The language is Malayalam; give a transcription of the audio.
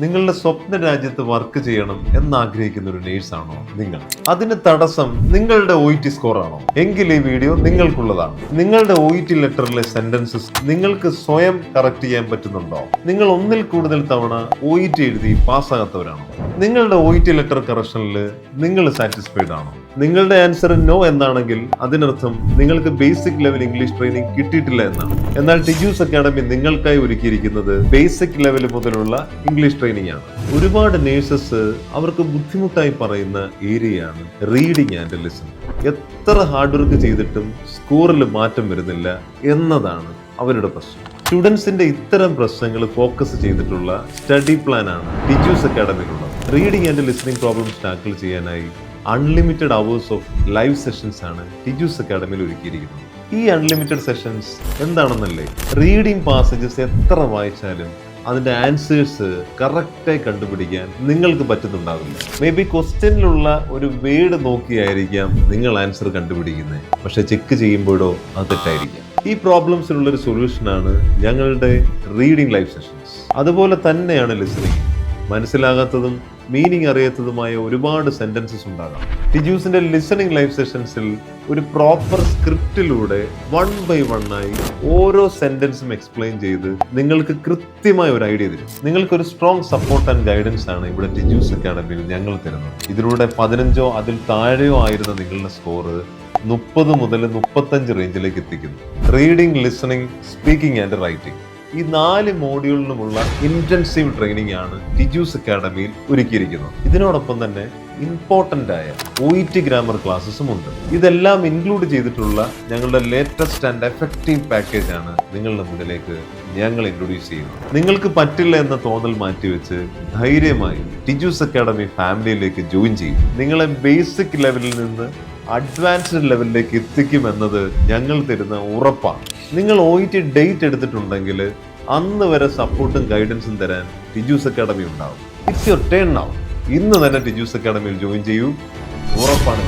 നിങ്ങളുടെ സ്വപ്ന രാജ്യത്ത് വർക്ക് ചെയ്യണം എന്നാഗ്രഹിക്കുന്ന ഒരു നേഴ്സാണോ നിങ്ങൾ? അതിന് തടസ്സം നിങ്ങളുടെ ഒ ടി സ്കോർ ആണോ എങ്കിൽ ഈ വീഡിയോ നിങ്ങൾക്കുള്ളതാണ്. നിങ്ങളുടെ ഒ ടി ലെറ്ററിലെ സെന്റൻസസ് നിങ്ങൾക്ക് സ്വയം കറക്റ്റ് ചെയ്യാൻ പറ്റുന്നുണ്ടോ? നിങ്ങൾ ഒന്നിൽ കൂടുതൽ തവണ ഒ ടി എഴുതി പാസ്സാകാത്തവരാണോ? നിങ്ങളുടെ ഒ ടി ലെറ്റർ കറക്ഷനിൽ നിങ്ങൾ സാറ്റിസ്ഫൈഡ് ആണോ? നിങ്ങളുടെ ആൻസർ നോ എന്നാണെങ്കിൽ അതിനർത്ഥം നിങ്ങൾക്ക് ബേസിക് ലെവൽ ഇംഗ്ലീഷ് ട്രെയിനിങ് കിട്ടിയിട്ടില്ല എന്നാണ്. എന്നാൽ ടിജൂസ് അക്കാഡമി നിങ്ങൾക്കായി ഒരുക്കിയിരിക്കുന്നത് ബേസിക് ലെവൽ മുതലുള്ള ഇംഗ്ലീഷ് ട്രെയിനിങ് ആണ്. ഒരുപാട് നേഴ്സസ് അവർക്ക് ബുദ്ധിമുട്ടായി പറയുന്ന ഏരിയയാണ് റീഡിങ് ആൻഡ് ലിസണിങ് എത്ര ഹാർഡ് വർക്ക് ചെയ്തിട്ടും സ്കോറിൽ മാറ്റം വരുന്നില്ല എന്നതാണ് അവരുടെ പ്രശ്നം. സ്റ്റുഡൻസിന്റെ ഇത്തരം പ്രശ്നങ്ങൾ ഫോക്കസ് ചെയ്തിട്ടുള്ള സ്റ്റഡി പ്ലാനാണ് Tiju's അക്കാഡമിയിലുള്ളത് reading and listening problems tackle ചെയ്യാനായി unlimited hours of live sessions ആണ് ടിജൂസ് അക്കാഡമിയിൽ ഒരുക്കിയിരിക്കുന്നത്. ഈ അൺലിമിറ്റഡ് സെഷൻസ് എന്താണെന്നല്ലേ? റീഡിംഗ് പാസേജസ് എത്ര വായിച്ചാലും അതിന്റെ ആൻസേഴ്സ് കറക്റ്റായി കണ്ടുപിടിക്കാൻ നിങ്ങൾക്ക് പറ്റുന്നുണ്ടാവില്ല. മേ ബി ക്വസ്റ്റ്യനിലുള്ള ഒരു വേഡ് നോക്കിയായിരിക്കാം നിങ്ങൾ ആൻസർ കണ്ടുപിടിക്കുന്നത് പക്ഷെ ചെക്ക് ചെയ്യുമ്പോഴോ അത് തെറ്റായിരിക്കാം. ഈ പ്രോബ്ലംസിനുള്ള ഒരു സൊല്യൂഷനാണ് ഞങ്ങളുടെ റീഡിംഗ് ലൈവ് സെഷൻസ് അതുപോലെ തന്നെയാണ് ലിസണിങ് മനസ്സിലാകാത്തതും മീനിങ് അറിയാത്തതുമായ ഒരുപാട് സെന്റൻസസ് ഉണ്ടാകാം. ടിജൂസിന്റെ ലിസണിംഗ് ലൈവ് സെഷൻസിൽ ഒരു പ്രോപ്പർ സ്ക്രിപ്റ്റിലൂടെ വൺ ബൈ വൺ ആയി ഓരോ സെന്റൻസും എക്സ്പ്ലെയിൻ ചെയ്ത് നിങ്ങൾക്ക് കൃത്യമായ ഒരു ഐഡിയ തരും. നിങ്ങൾക്ക് ഒരു സ്ട്രോങ് സപ്പോർട്ട് ആൻഡ് ഗൈഡൻസ് ആണ് ഇവിടെ ടിജൂസ് അക്കാഡമിയിൽ ഞങ്ങൾ തരുന്നത്. ഇതിലൂടെ പതിനഞ്ചോ അതിൽ താഴെയോ ആയിരുന്ന നിങ്ങളുടെ സ്കോറ് മുപ്പത് മുതൽ മുപ്പത്തഞ്ച് റേഞ്ചിലേക്ക് എത്തിക്കുന്നു. Reading listening speaking and writing ഈ നാല് മോഡ്യൂളിനുമുള്ള ഇന്റൻസീവ് ട്രെയിനിങ് ആണ് ടിജൂസ് അക്കാഡമിയിൽ ഒരുക്കിയിരിക്കുന്നത്. ഇതിനോടൊപ്പം തന്നെ ഇമ്പോർട്ടന്റ് ആയ ഒ ടി ഗ്രാമർ ക്ലാസ്സസും ഉണ്ട്. ഇതെല്ലാം ഇൻക്ലൂഡ് ചെയ്തിട്ടുള്ള ഞങ്ങളുടെ ലേറ്റസ്റ്റ് ആൻഡ് എഫക്റ്റീവ് പാക്കേജ് ആണ് നിങ്ങളുടെ മുന്നിലേക്ക് ഞങ്ങൾ ഇൻട്രൊഡ്യൂസ് ചെയ്യുന്നത്. നിങ്ങൾക്ക് പറ്റില്ല എന്ന തോന്നൽ മാറ്റിവെച്ച് ധൈര്യമായി ടിജൂസ് അക്കാഡമി ഫാമിലിയിലേക്ക് ജോയിൻ ചെയ്യും. നിങ്ങളെ ബേസിക് ലെവലിൽ നിന്ന് അഡ്വാൻസ്ഡ് ലെവലിലേക്ക് എത്തിക്കുമെന്നത് ഞങ്ങൾ തരുന്ന ഉറപ്പാണ്. നിങ്ങൾ ഒ ഇ ടി ഡേറ്റ് എടുത്തിട്ടുണ്ടെങ്കിൽ അന്ന് വരെ സപ്പോർട്ടും ഗൈഡൻസും തരാൻ ടിജൂസ് അക്കാഡമി ഉണ്ടാവും. ഇറ്റ്സ് യുവർ ടേൺ നൗ ഇന്ന് തന്നെ ടിജൂസ് അക്കാഡമിയിൽ ജോയിൻ ചെയ്യൂ. ഉറപ്പാണ്.